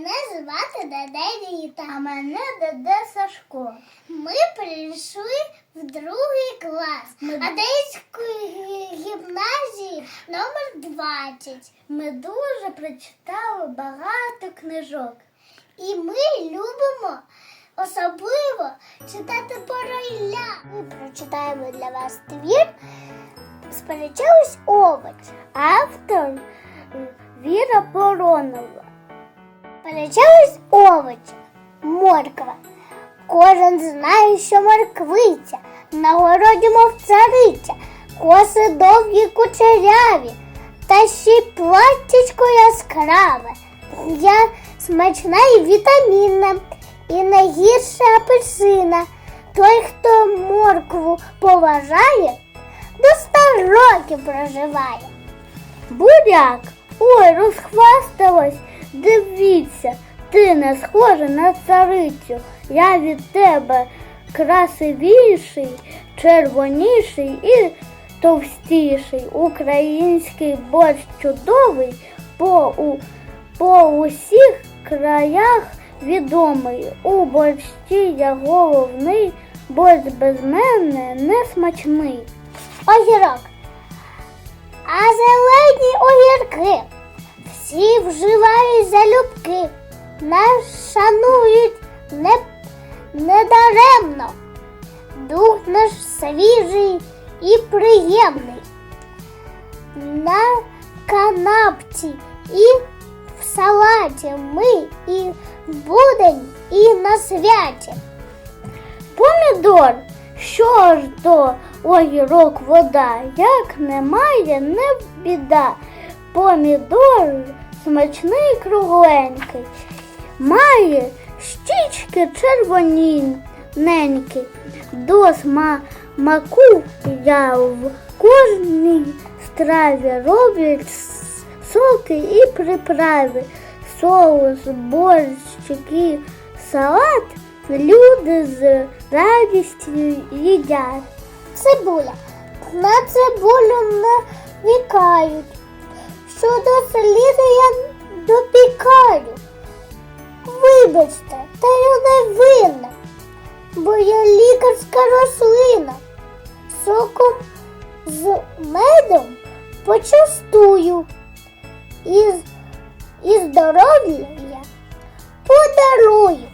звати Деде Віта. А мене Деде Сашко. Ми прийшли в другий клас Одеської гімназії номер 20. Ми дуже прочитали багато книжок. І ми любимо особливо читати про Ілля. Ми прочитаємо для вас твір Сперечались овоч. Автор е, Віра Поронова. Сперечались овочі. Морква. Кожен знає, що морквиця, на городі, мов цариця, коси довгі кучеряві, та ще й платтячко яскраве. Я смачна і вітамінна, і найгірша апельсина. Той, хто моркву поважає, до ста років проживає. Буряк. Ой, розхвасталась. Дивіться, ти не схожа на царицю. Я від тебе красивіший, червоніший і товстіший. Український борщ чудовий по, у, по усіх краях відомий. У борщі я головний, борщ без мене не смачний. огірок. А зелені огірки всі вживають залюбки, нас шанують не, недаремно. Дух наш свіжий і приємний. На канапці і в салаті ми і в будень, і на святі. Помідор, що ж то огірок вода, як немає, не біда. Помідор смачний кругленький, має щічки червоніненькі, до смаку я в кожній страві роблять соки і приправи, соус, борщик і салат люди з радістю їдять. Цибуля. На цибулю навікають. Що до сліду я допікаю. Вибачте, та я не винна, бо я лікарська рослина. Соком з медом почастую. І, і здоров'я подарую.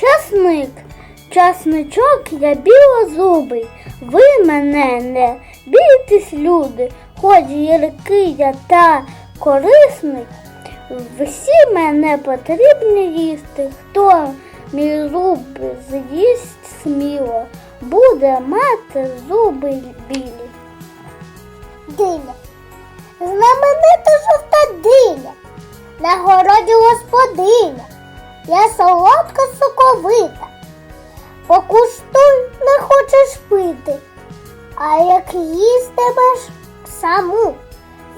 Часник, часничок я білозубий, ви мене не бійтесь, люди, хоч гіркий я та корисний, всі мене потрібно їсти, хто мій зуб з'їсть сміло, буде мати зуби білі. диня. Знаменита жовта диня. На городі господиня. Я солодка соковита. Покуштуй не хочеш пити. А як їстимеш саму,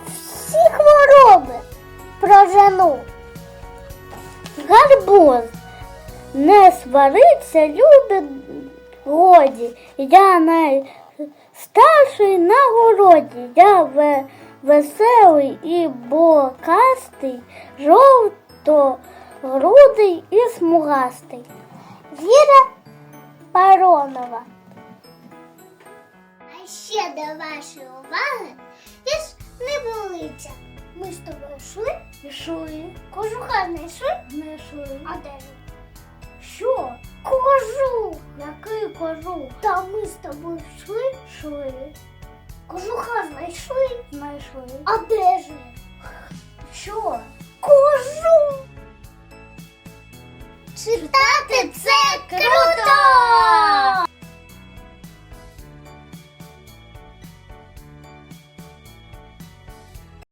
всі хвороби прожену. Гарбуз. Не свариться, любить годі. Я найстарший на городі. Я веселий і бокастий, жовто-грудий і смугастий. Віра Паронова. А ще до вашої уваги є ж невелиця. Ми з тобою йшли, Пішли, кожуха знайшли, не йшли. а де ж? Що? Кожух! Який кожух? Та ми з тобою йшли, Шли, кожуха знайшли, знайшли. а де ж? він? Що? Кожух! Читати це круто!